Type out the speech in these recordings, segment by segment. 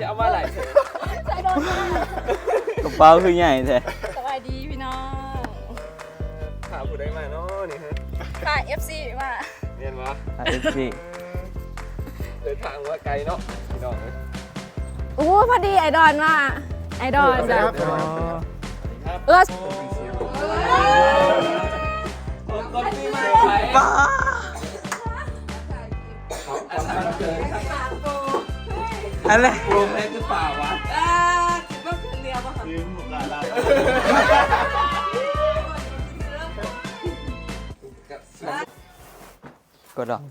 จะเอามาไหลเถอะใส่โดนมากกระเป๋าคือใหญ่แท้สวัสดีพี่น้องถามผู้ใดมาเนาะนี่ฮะค่ะ FC มาเรียนวะไอเอฟซีเดินทางว่าไกลเนาะพี่น้องเอ้ยอู้พอดีไอดอนมาไอดอนจ้ะครับเออคนปีใหม่ไปป้าอันนั้นเกิด อะไรโปรแมนหรือเปล่าวะยืมหลายล้านกดดอก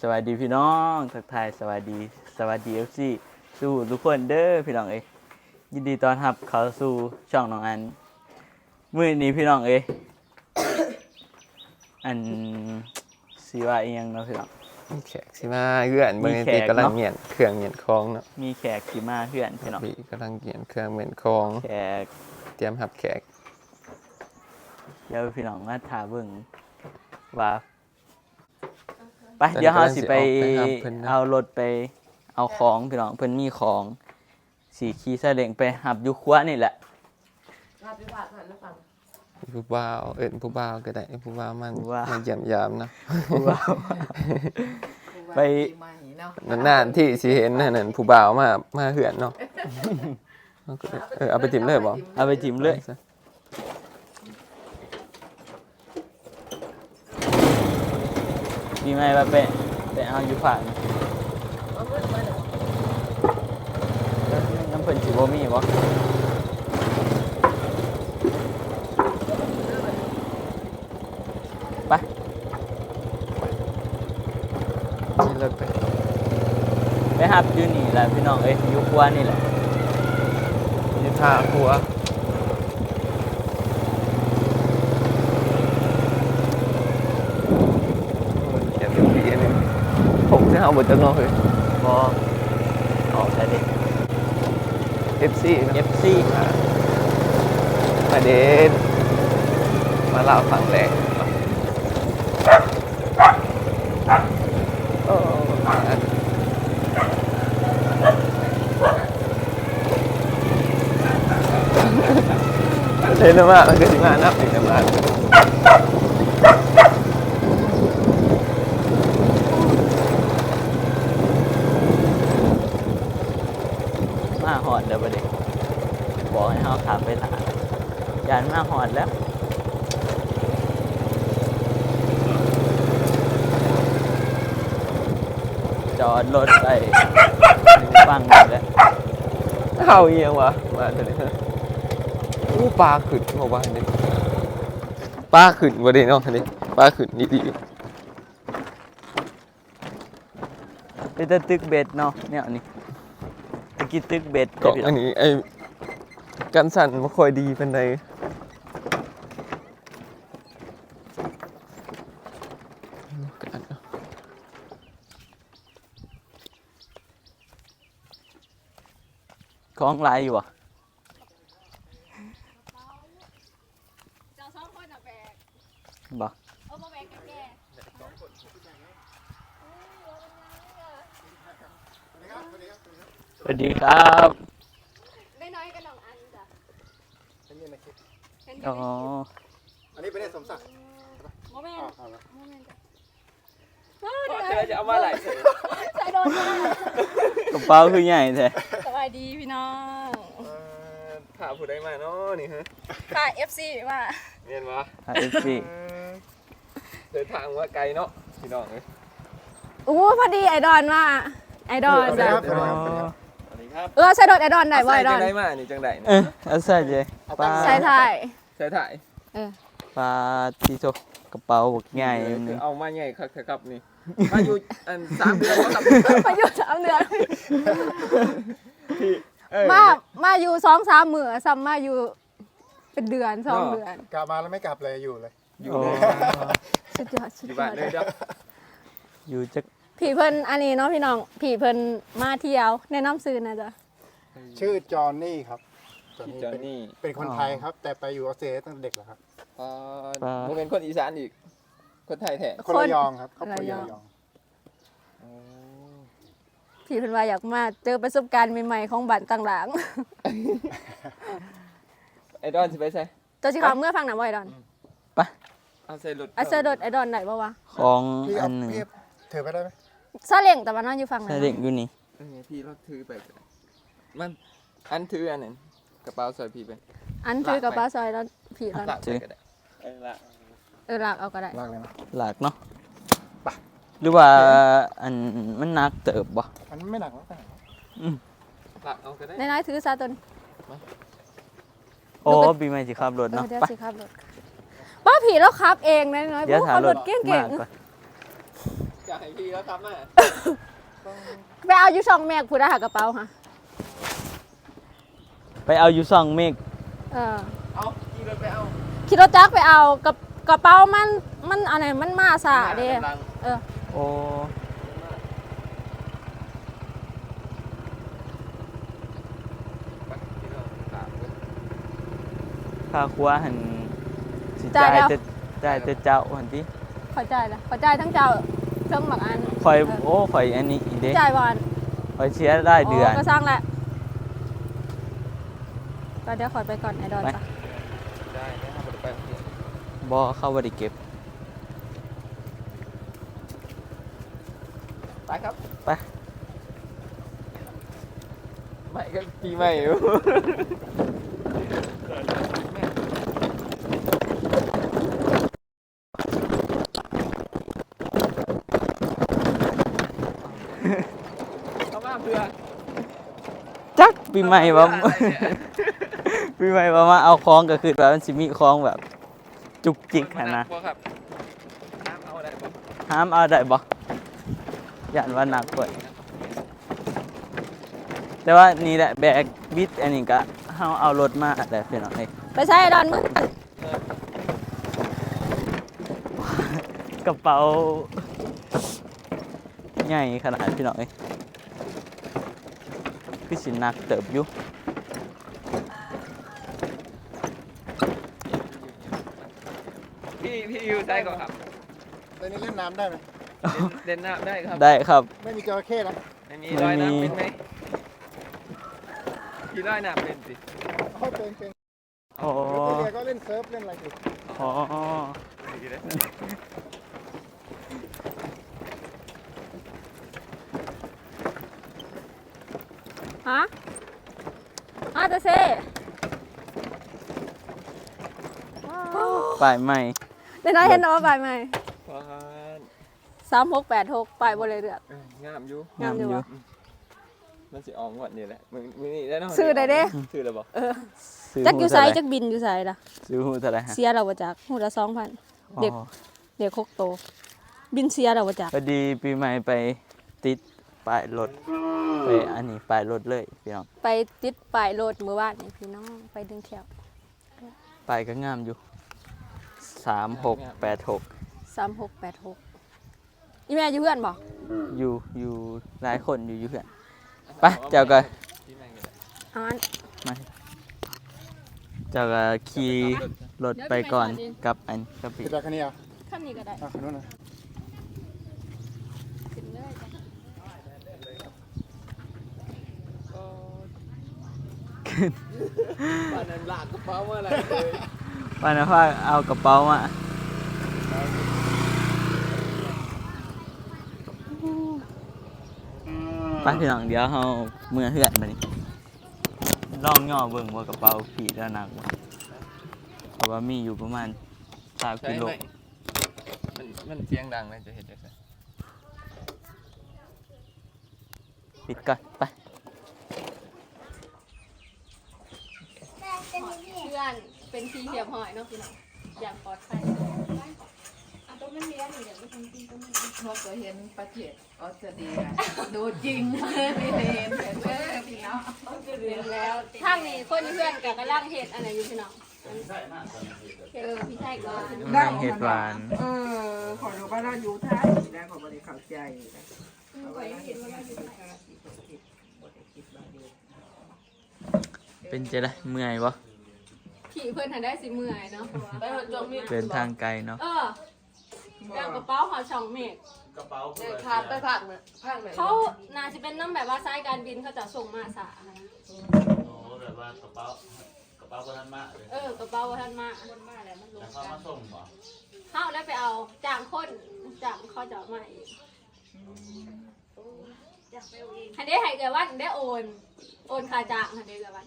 สวัสดีพี่น้องทักทายสวัสดีสวัสดีเอฟซีสู้ทุกคนเด้อพี่น้องเอ้ยยินดีต้อนรับเข้าสู่ช่องน้องอันมื้อนี้พี่น้องเอ้ยอันสีว่าอีหยังเนาะพี่น้อง มีแขกสิมาเอื้อนเบิ่งมีในแขตีกกำลังเนาะเหมียนเครื่องเหมียนคองเนาะมีแขกที่มาเพื่อนพี่น้องบีกำลังเหมียนเครื่องเหมียนคองแขกเตรียมหับแขกเดี๋ยวพี่น้องมาถามเบิ่งว่าไปเดี๋ยวเฮาสิไปเอารถไปเอาของพี่น้องเพิ่นมีของสีขี่ซาเล้งไปหับอยู่ครัวนี่แหละ ผู้บ่าวเอิ้นผู้บ่าวก็ได้ผู้บ่าวมันผู้บ่าว มาเยี่ยมยามเนาะว้าว ไปนานๆที่สิเห็นนั่นนะผู้บ่าวมามาเหือนเนาะเอาก็เออเอาไปติมเลยบ่เอาไปจิ้มเลยมีไหมว่าไปไปเอาอยู่ฝากนี่น้ำเพิ่นสิบ่มีบ่ไป นี่รถไป ไป หับอยู่นี่แหละพี่น้องเอ้ยอยู่ครัวนี่แหละนี่ท่าหัวมันเขียนเป็นปีอันนึงผมจะเอาบทจะงอเลยบ่ออกแต่เด็ก FC เนาะ FC มาเด่นมาเล่าฟังแรก เล่นมากมันก็สิมานับอีกนะมามาหอดเดี๋ยวบ่เด็กบอกให้เฮาขับไปถามยานมาหอดแล้วจอดรถไปฟังหมดแล้วเอาเอียงวะมาเถอะเลย อู้ปลาขึ้นมาบ้านนี่ปลาขึ้นบ่ได้เนาะอันนี้ปลาขึ้นดีไปแตะตึกเบ็ดเนาะเนี่ยนี่ตะกี้ตึกเบ็ดๆกล่องอันนี้ไอ้กันสั่นบ่ค่อยดีปานใดของหลายอยู่อะ เจ้าสองคนอะแบก บ่เอามาแบกแกสวัสดีครับได้น้อยกับน้องอันจ้ะฉันยืนในคลิปเห็นออ๋ยู่ออันนี้เป็นได้สมศักดิ์โมเมนอ้าวต์เอาละโมเมนต์จ้ะเจอจะเอามาไหลเถอะใส่โดนมากกระเป๋าคือใหญ่แท้สวัสดีพี่น้องเอ่อถามผู้ใดมาเนาะนี่ฮะค่ะ FC มาเรียนวะเอฟซี เดินทางว่าไกลเนาะพี่น้องเอ้ยอู้พอดีไอดอนมาไอดอนจ้ะสวัสดีครับ สวัสดีครับเออใส่โดนไอดอนได้บ่ไอดอนจังได้มานี่จังไดเออเอาใส่เจปลาใส่ถ่ายใช่ถ่ายปลาที่โชกกระเป๋าบกใหญ่เออนึงเอามาใหญ่ครับครับนี่ มาอยู่อันสามเดือนแล้วครับมาอยู่สามเดือน เออ มา มาอยู่สองสามมือซ้ำมาอยู่เป็นเดือนสองเดือน กลับมาแล้วไม่กลับเลยอยู่เลย อยู่โอ้เลย สุดยอดสุดอยู่ยบ้าอนดเลยเด้ออยู่จักผีเพิ่นอันนี้เนาะพี่น้องผีเพิ่นมาเที่ยวแนะนำซื้อนะจ๊ะชื่อจอห์นนี่ครับจอห์นพี่นี่จอนเป็นนี่เป็นคนไทยครับ แต่ไปอยู่ออสเตรเลียตั้งแต่เด็กแล้วครับอ่าโมเป็นคนอีสานอีก คนไทยแท้คนระยองครับครอบครัวระยอง อ๋อพี่เพิ่นว่าอยากมาเจอประสบการณ์ใหม่ๆของบ้านต่างหลัง ไอดอนสิไปใส่เจ้าสิเขอเมื่อฟังน่ะบ่ไอ้ดอนเอาใส่รถอะเสื้อโดดไอ้ดอนได้บ่วะของพี่อัเอานหนึ่งพี่ถือไปได้ไหมซาเล้งแต่ว่านอนอยู่ฝั่งไหนใส่เด็กอยู่นี่เออพี่เราถือไปก็ได้มันอันถืออันนั้นกระเป๋าใส่พี่ไปอันถือกระเป๋าซอยแล้วพี่แล้วลากไปก็ได้เออละเออลากเอาก็ได้ลากเลยนะหลากเนาะหรือว่าอันมันหนักเติบบ่มันไม่หนักแล้วไปไหนลากเอาก็ได้ น้อยๆถือซาตนโอ้ปีใหม่สิขับรถเออเนาะเดี๋ยวไปสิครับรถ ป้าผีแล้วครับเองน้อยๆเดี๋ยวบ่ถาขับรรถถเก่มางก่อนจะให้พี่แล้วครับแม่ๆไปเอาอยู่ช่องแมกผู้ได้หากระเป๋าค่ะไปเอาอยู่ซ่องเมฆเออเอาพี่เราไปเอาขี่รถจักรไปเอากับกระเป๋ามันมันอันไหนมันมาสาเด้ลังเออโอ้ไปพี่เราตามเลยค่าครัวหัน สิจ่ายแต่จ่ายแต่เจ้าหันติเข้าใจแล้วเข้าใจทั้งเจ้าเครื่องหมักอันข่อยโอ้ข่อยอันนี้อีเด้จ่ายบอลข่อยเชียร์ได้เดือน ก็สร้างแหละก็เดี๋ยวขอยไปก่อนไอดอนไป จ้ะได้ได้ครับไปพี่บ่เข้าบ่ได้เก็บ ไปครับไป ไม่ก็ปีใหม่อยู่เข้ามาเพื่อ จัก ปีใหม่ว่าปีใหม่ว่ามาเอาของก็คือแบบมันสิมีของแบบ จุกจิกหันนะบ่ครับน้ำเอาได้บ่ห้ามเอาได้บ่ย่านว่าหนักกว่าแต่ว่านี่แหละแบกบิดอันนี้ก็เฮาเอารถมาแต่พี่น้องเอ้ยไปใช้ไอดอนมึงกระเป๋าใหญ่ขนาดพี่น้องเอ้ย คือสิหนักเติบอยู่พี่พี่อยู่ใช่ก่อนครับตอนนี้เล่นน้ำได้ไหมเล่นน้ำได้ครับ ได้ครับ ไม่มีจระเข้นะไม่มีรอยน้ำเป็นไหมพี่รอยน้ำเป็นสิโอ้เป็นเป็นอ๋อออสเตรเลียก็เล่นเซิร์ฟเล่นอะไรอยู่อ๋อ ฮะฮะจะเซ่ป้ายใหม่เดี๋ยวน้อยเห็นว่าไปไหมพอสามหกแปดหกไปบริเรือกเอ้ยงามอยู่งามอยู่วะ มันสิออกงวดนี่แหละมึงมึงนี่ได้เนาะซื้อได้เด้ ซื้อแล้วบอกซื้อจักอยู่ไซหูเท่าหร่จักบินอยู่ไซล่ะ ซื้อหูเท่าไหรฮะเสียเราบ่จักหูละสองพัน เด็ก อ๋อเด็กคกโต บินเสียเราบ่จักพอดีปีใหม่ไปติด ป้ายรถไปอันนี้ป้ายรถเลยพี่น้องไปติดป้ายรถเมื่อวานนี่พี่น้องไปดึงแถวป้ายก็งามอยู่สามหกแปดหกสามหกแปดหกอีแม่อยู่เพื่อนบอกอยู่อยู่หลายคนอยู่อยู่เพื่อนไปเจ้าก็ที่ไหนกันอ๋ออันมาเจ้าก็ขี่รถไปก่อนกับอันกับปีไปจากคันนี้อะขั้นนี้ก็ได้ อะคันนู้นนะ ขึ้นเลยจ้ะ บ้านนั้นลากกระเป๋ามาอะไรเลยปานภาเอากระเป๋ามาไปพี่น้องเดี๋ยวเฮาเมื่อเฮือนมานี่ลองย่อเบิ่งว่ากระเป๋าผีแล้วหนักบ่เพราะว่ามีอยู่ประมาณ3ใช่กิโลไหมมันมันเสียงดังเลยจะเห็นจังไงปิดก่อนไป เพื่อน เป็นทีเหียบหอยเนาะพี่น้องอย่างปลอดภัยอะต้นมันมีอันหนึ่งเดี๋ยวไปทำกินต้นมันพอเคยเห็นประเทศออสเตรเลียดูจริงไม่เห็นเห็นเออพี่น้องเรียนแล้วทางนี้คนเพื่อนกับกระล่างเห็ดอันไหนอยู่พี่น้องเออพี่ชายก็นั่งเห็ดหวานเออขอรู้ว่าเราอยู่ไทยนะขอบริเข้าใจนะเพราะว่าเราเห็นว่าเราอยู่ไทยที่ประเทศบริคิดว่าอยู่เป็นจะได้เมื่อยบ่ ขี่เพื่อนทันได้สิเมื่อยเนาะไปหัวจงมี เดินทางไกลเนาะเออแล้วกระเป๋าหอช่องเมฆกระเป๋าเนี่ยขาดไปผักน่ะผักไหนเขาน่าจะเป็นน้ำแบบว่าสายการบินเขาจะส่งมาสานะโอ้แบบว่ากระเป๋ากระเป๋าคนนั้นมาเลยเออกระเป๋าท่านมาแล้วเขามาส่งบ่เขาแล้วไปเอาจ้างคนจ้างเขาจะเอามาอีกอันนี้ให้เกิดว่าได้โอน โอนค่าจ้างอันนี้เกิดว่า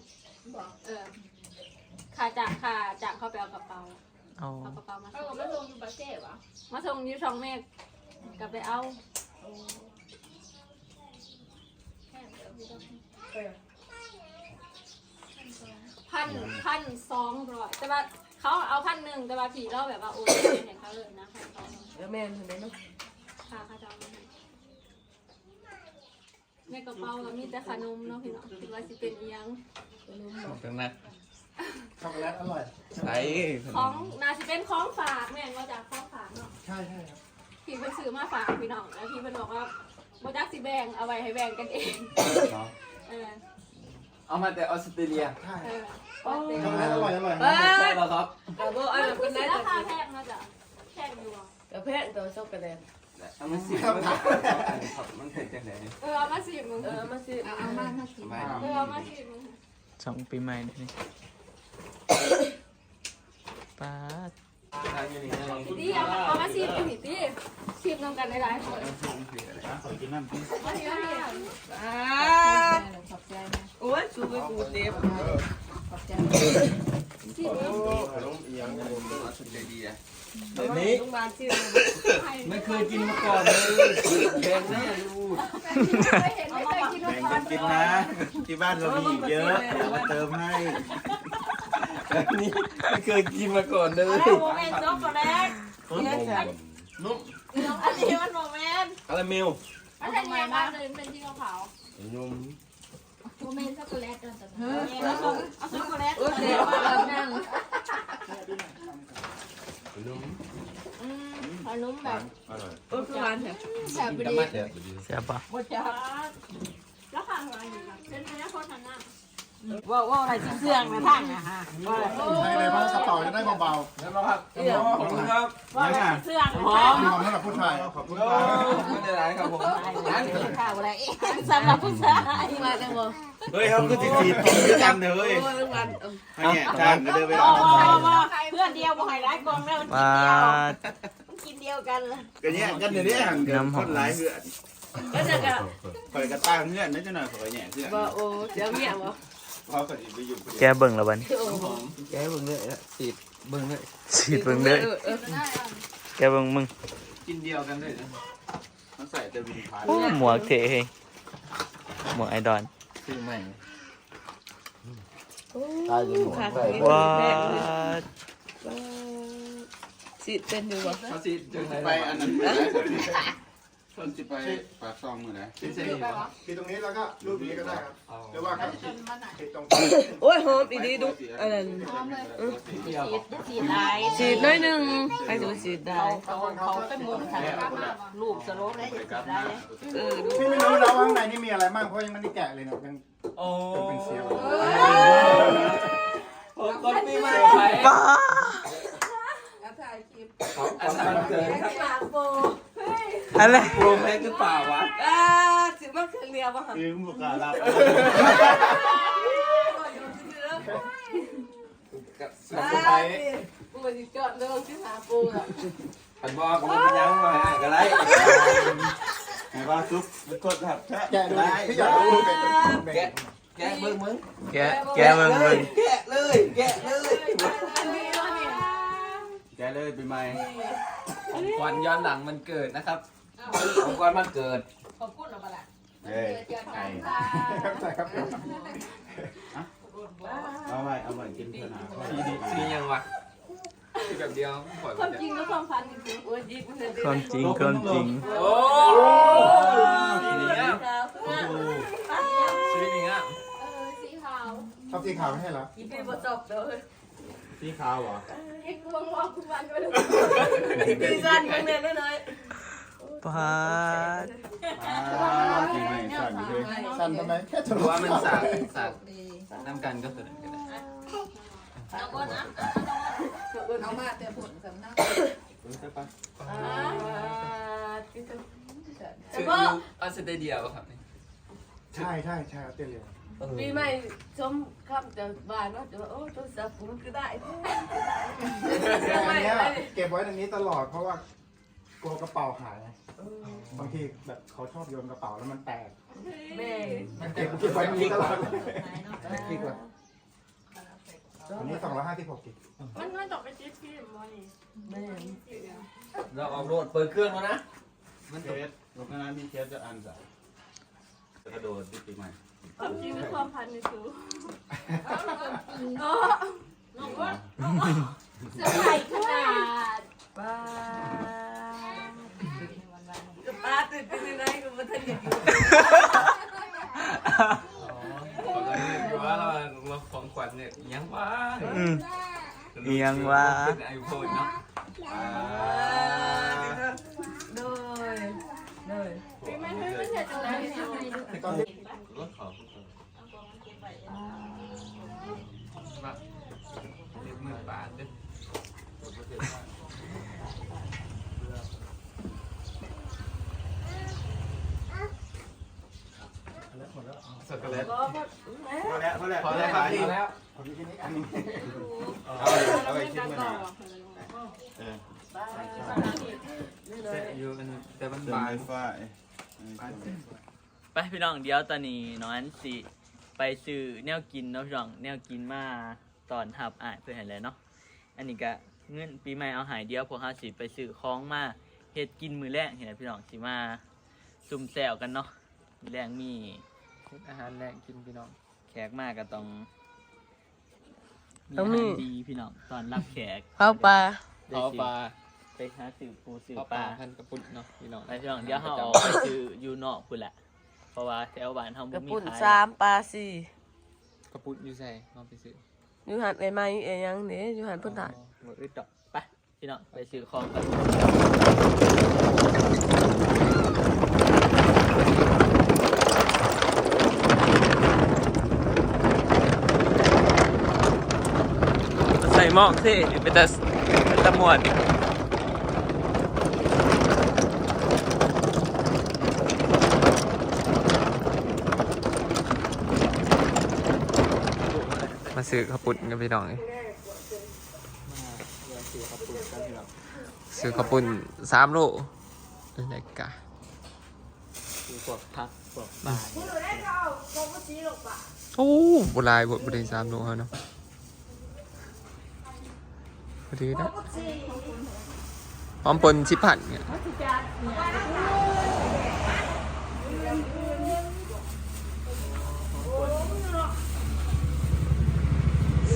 เออ ค่าจ้างค่าจ้างเขาไปเอากระเป๋าเอาเอากระเป๋ามาเอาส่งมาลงอยู่ประเทศวะมาส่งอยูช่องเมฆกลับไปเอาพันพันสองร้อยแต่ว่าเขาเอาพันหนึ่งแต่ว่าผีเราแบบว่าโอนเห็นเขาเลยนะพันสองแล้วแม่นเห็นไหมเนาะค่ะเขาจะเอามาให้ในกระเป๋าก็มีแต่ขนมเนาะพี่น้องคิดว่าสิเป็นอิหยังตรงนั้น ช็อกโกแลตอร่อยใช่ของนาสิเป็นของฝากแม่งมาจากของฝากเนาะใช่ใช่ครับพี่เพิ่นซื้อมาฝากพี่น้องแล้วพี่เพิ่นบอกว่าบ่จักสิแบ่งเอาไว้ให้แบ่งกันเองเออเอามาแต่ออสเตรเลียใช่เออช็อกโกแลตอร่อยอร่อยเอ้ใช่ยป่ะครับกระโบอันนั้นคืเป็อนไรซื้อแต่ราคาแพงเนาะจ้ะแพงอยู่บ่กระเพาะตัวช็อกโกแลตเอามาสิครับมันเป็นจังไดนี่เออเอามาสิมึงเออมาสิเอาเอามามากินไม่เออเอามาสิมึงสองปีใหม่นี่ ป้าดทางอยู่นี่นะดิเอามาเอามาสิมึงนี่ดิสิบนำกันหลายๆคนขอกินน้ำพี่มาสิมาสิอ่าขอบใจนะโอ้ยชูไปกูเต็มขอบใจสิมึงขนมเอียงผมออสเตรเลียเดี๋ยวนี้โรงพยาบไม่เคยกินมาก่อนเลยแพงแน่ลูไม่เห็นไม่เคยกินมาก่อนกินนะ ที่บ้านเรามีอีกเยอะเดี๋ยวมาเติมให้ นี่ไม่เคยกินมาก่อนเลยแล้วโมเมนต์ช็อกโกแลตเนี่ยจ้ะนุ่มอันนี้มันโมเมนต์คาราเมลมันเป็นยังไงบ้างเลยเป็นที่ขาวนุ่มโมเมนต์ช็อกโกแลตกันแต่ๆเอาช็อกโกแลตโอ้ยเสียว่าเรานั่งนุ่มอืมขนมแบบโอ้ยคือวันเถอะแสบไปดดีมัดเด้อแซ่บปะบ่จ้าแล้วข้างหลังอยู่นะเป็นพนักงานนั่ง ว่าว่าอะไรเสื่องนะท่างนะฮะว่าให้เลยเพราะกระเป๋าจะได้เบาแล้วมาครับขอบคุณครับว่าอะไรเสื่องนะๆหอมสำหรับผู้ชายขอบคุณโอ้ไม่ได้ร้ายครับผมนั่นข่าวอะไรสำหรับผู้ชายมาจังบ่เฮ้ยเขาคือจีจีกินด้วยกันเด้อเฮ้ยโอ้ยวันให้แง่ทางก็เดินไปอ๋เอาอว่าเพื่อนเดียวบ่ให้ร้ายกองแล้วมันกินเดียวดมันกินเดียวกันเลยก็แย่กันเดี๋ยวนี้คนหลายเหือนก็จะกะคอยกระตั้งเหือนนั่นจะหน่อยคอยแย่เหือนบ่โอ้เดี๋ยวเมียบ่ พราะเขาจะไปอยู่แกเบิ่งแล้วบัดนโอ้โหแกเบิ่งเลยสีดเบิ่งเลยสีดเบิ่งเด้อเออเออแกเบิ่งมึงกินเดียวกันเลยนะมันใส่แต่วินพานโอ้หมวกเท่เฮ้ยหมวกไอดอน ซื้อใหม่ขาดว้าดสิเป็นอยู่บ่เขาสิจังไหนไปอันนั้นไป คนจะไปปากซองมือไหนสิใช่ปะคือตรงนี้แล้วก็รูปนี้ก็ได้ครับหรือว่าครับติดตรงโอ้ยหอมอีดีดุอันนั้นเดียวสีลายสีน้อยนึงไปดูสีได้เขาเขาเป็นมุมรูปสโลปได้ได้เออพี่ไม่รู้นะว่าข้างในนี่มีอะไรบ้างเพราะยังไม่ได้แกะเลยเนี่ยยังโอ้เป็นเซียวผมคนปีใหม่ไปป้าถ่ายคลิปอันนั้นเกิดครับปากโป อะไรโปรแม็กหรือเปล่าวะอ่าสิมาเครื่องเดียวบ่ฮะคือบุกกาลับกับสับไปกูบ่สิจอดเด้อสิหาปูอะอันบอกมันเป็นยังไงกันไรไหนว่าซุปมันกดแบบแท้แกะดูพี่อยากรู้แกะแกะแกะเบิ่งมึงแกแกเบิ่งเบิ่งแกะเลยแกะเลยอันนี้เนาะเนี่ยแกเลยปีใหม่ของขวัญย้อนหลังมันเกิดนะครับ ของขวัญมันเกิด ขอบคุณเอาบ่ล่ะเฮ้ยไก่ครับใช่ครับเอาไว้เอาไว้กินเถอะนะสีดีสียังวะสีแบบเดียวปล่อยคมัวานมจริงและความฝันจริงโอ้ยยิกมันเลยความจริงความจริงโอ้สีนี้อะสีนี้อะๆเออสีขาวชอบสีขาวไม่ใช่เหรออีปีบ่จบเด้อพี่ขาวเหรอเอ็กซ์วงวอกทุกวันก็ดูปีสั้นเพิ่นแม่น้อย ป้าดปีใหม่สั่นเลยสั้นทำไมแค่ทะหรืลุอว่ามันสากสากน้ำกันก็ตัวนั้นก็ได้เอาบ่นะเอามาแต่ผลสำนักอ่าที่ชื่ออยู่ออสเตรเลียป่ะครับนี่ใช่ใช่ใช่ครับเต้นเร็วปีใหม่ชมคำจะบานว่าจะว่าโอ้โทรศัพท์ผมก็ได้อันเนี้ยเก็บไว้ในนี้ตลอดเพราะว่ากลัวกระเป๋าหายไง บางทีแบบเขาชอบโยนกระเป๋าแล้วมันแตกแม่มันเก็เก็บบเก็บไว้ในนี้ตลอดไหนเนาะกิกเลยอันนี้สองร้อยห้าสิบหกกิกมันมันตกไปจิ๊บพี่มอนี่แม่เราออกโหลดเปิดเครื่องแล้วนะ มันเคตกสรถน้ำมีเคสจะอันจ้ะจะกระโดดที่ปีใหม่ความจริงหรือความพันในสูเออน้องว่าเสื้อใส่ขนาดป้า ว่าเราเราของขวัญเนี่ยยังว่าอืมเอียงวะเป็นไอโฟนเนาะโดยโดยพี่ไม่ไม่ไม่ใช่จังเลย ตอนที่ รถเขาทุกคน ว่าเรียกมือปาดเด้อส กอตแลนด์ก็พอแม่พอแล้วพอแล้วพอแล้วครับดีแล้วผมมีแค่นี้อันนึงเอาไปเอาไปคิดมาหน่อยเออป้านี่เลเสร็ยจอยู่อันนึงแต่มันเดินบาไฟนฟ้าไปพี่น้องเดี๋ยวตอนนี้น้องอันสิไปซื้อแนวกินเนาะพี่น้องแนวกินมาตอนทับอ่ายเพื่อเห็นเลยเนาะอันนี้ก็เงินปีใหม่เอาหายเดียวพวกเฮาสิไปซื้อของมาเฮ็ดกินมื้อแรกเห็นไหมพี่น้องสิมาซุ่มแซวกันเนาะมื้อแรกมี อาหารแรงกินพี่น้อง แขกมากก็ต้องมี อาหารดีพี่น้องตอนรับแขกข้าวปลาเอาปลาไปหาซื้อปูซื้อเอาปปลาลาพันกระปุกเนาะพี่น้องไปพี่น้องเดี๋ยวเฮาเอาไปซื้ออยู่นอกพุ่นแหละ เพราะว่าแถวบ้านเฮากบ่ระมีปุ่นขายสามปลาสี่กระปุกอยู่ใส่ลองไปซื้ออยู่หันไอ้ไม้ไอ้ยังเนี่ยอยู่หันพุ่นถ่ายบ่อึดดอกไปพี่น้องไปซื้อของกัน ใส่ห มอกสิเป็นแต่เป็นตะมวนมาซื้อข้าวปุ้นกันพี่น้องนี่ซื้อข้าวปุ้นสามโลอะไรกะซื้อพวกผักพวกปลาโอ้โบราณบทบริสามโลเฮาเนาะ พอดีนะหอมปนชิพันเนี่ย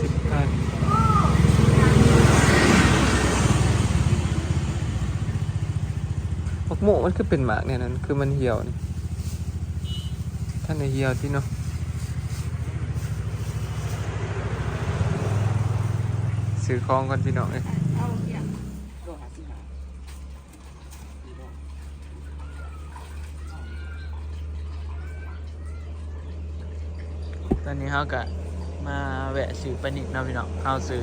สิบพันพวกโมมันคือเป็นหมากเนี่ยนั้นคือมันเหี่ยวนี่ท่านในเหี่ยวที่เนาะ ซื้อของก่อนพี่น้องเอ้ยตอนนี้เฮาก็มาแวะซื้อปลานิดเนาะพี่น้องเฮาซื้อ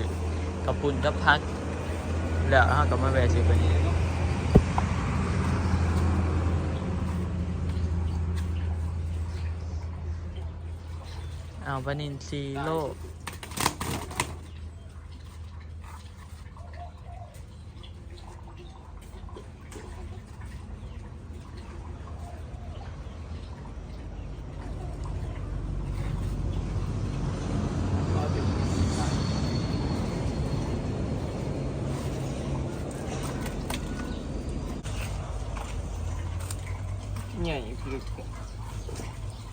กับปุ่นกับผัก แล้วเฮาก็มาแวะซื้อปลานิดเอาปลานินซีโล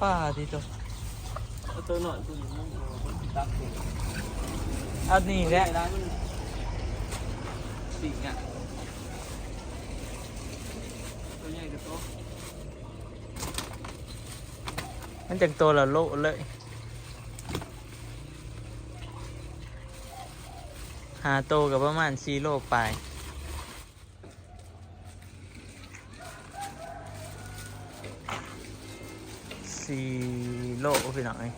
ป้าที่ตัวตัวหน่อยตัวนี้ตักตัวอานี่แหละสิ่งอะตัวใหญ่กับโตมันจากตัวละโลเลยหาโตกับประมาณ4โลไป lộ về lại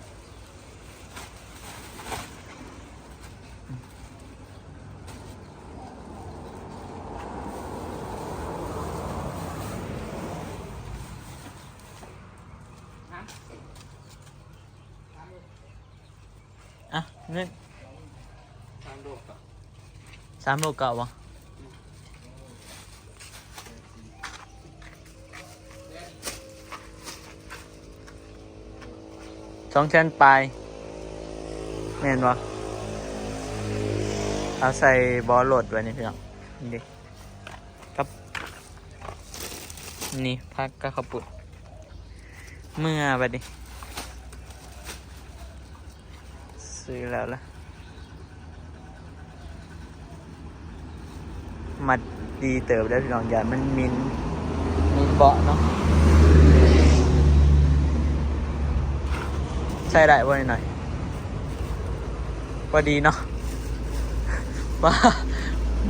à nguyên 3 lô cậu à? สามโลเก่าวะสองแสนปลายแม่นวะเอาใส่บอลโหลดไว้นี่พี่น้องนี่ดิครับนี่พักก็ขาวปุดเมื่อบัดนี้ซื้อแล้วละมัดดีเติบได้พี่น้องอย่ามันมินมินเบาะเนาะ ใช่ได้บ่หน่อยพอดีเนาะว่า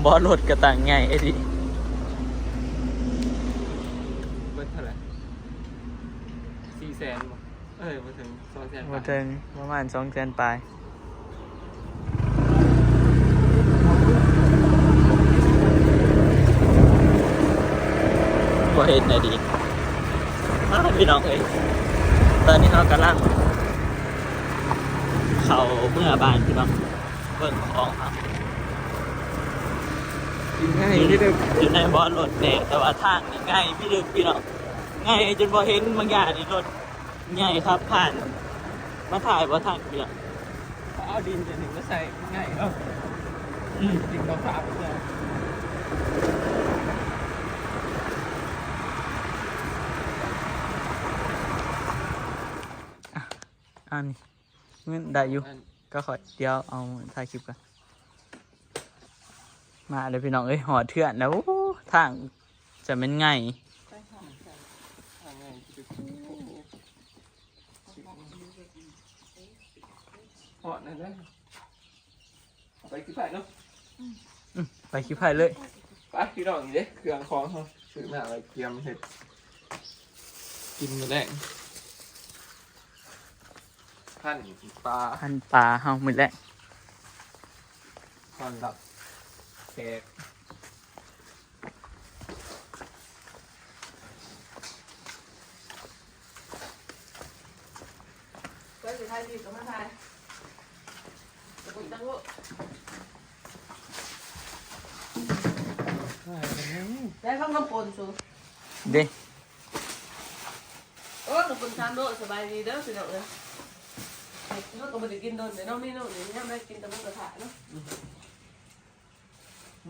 บอลรถกระต่างไงไอ้ดิเบิดเท่าไหร่สี่แสนบ่เอ้ยมาถึงสองแสนมาถึงประมาณสองแสนปลายบ่เห็นไหนดีอ้าวพี่น้องเอ้ยตอนนี้เขากำลัง เขาเมื่อบานพี่น้องเบิ่งของครับกินง่ายที่เดิมอยู่ในบอลรถแดงแต่ว่าทางนี่ง่ายพี่ดึกพี่น้องง่ายจนพอเห็นบางอย่างนี่รถง่ายครับผ่านมาถ่ายว่าทางพี่น้องเอาดินจะถึงก็ใส่ง่ายเนาะอืมดินก็ฝาไปเลยอันนี้ เงินได้อยู่ ก็ขอเดี๋ยวเอาถ่ายคลิปกันมาเลยพี่น้องเอ้ยหอเถื่อนแล้วทางจะเป็นไงทางง่ายที่เดิมเหาะนั่นนะเอาไปกี่แผ่นเนาะไปคลิปให้เลยไปพี่น้องนี่เด้เครื่องของเขาซื้อมาอะไรเตรียมเห็ดกินมาแดง พันปลาพันปลาเฮาหมดแล้วพันดับแขกเพื่อนจะทายดีกับมาทายตั้งโลได้ข้าวน้ำปนสูเด้โอ้น้ำปนชามโลสบายดีเด้อสิเนาะเลย เราก็ไม่ได้กินโดนเดี๋ยวน้องนี่นู่นนี่ยังได้กินแต่มุกกระทะเนาะ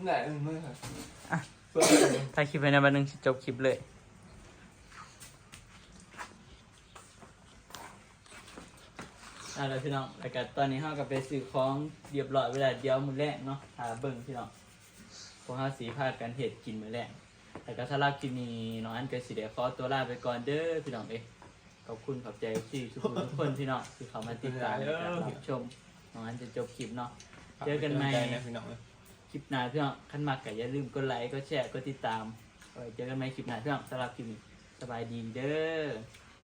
ไหนมือค่ะอะถ่ายคลิปไปในวันหนึ่งสิจบคลิปเลยอะแล้วพี่น้องแล้วก็ตอนนี้เฮาก็ไปซื้อของเรียบร้อยเวลาเดียวมื้อแรกเนาะหาเบิ่งพี่น้องพวกเฮาสีพากันเฮ็ดกินมื้อแรกแล้วก็สำหรับคลิปนี้น้องอันก็สิได้ขอตัวลาไปก่อนเด้อพี่น้องเอ้ย ขอบคุณขอบใจที่ทุกคนทุกคนพี่น้องที่เข้ามาติดตามและรับชมน้องอันจะจบคลิปเนาะเจอกันใหม่ใจนะพี่น้องเลยคลิปหน้าพี่น้องขันมากก็อย่าลืมกดไลค์กดแชร์กดติดตามไว้เจอกันใหม่คลิปหน้าพี่น้องสำหรับคลิปนี้สบายดีเด้อ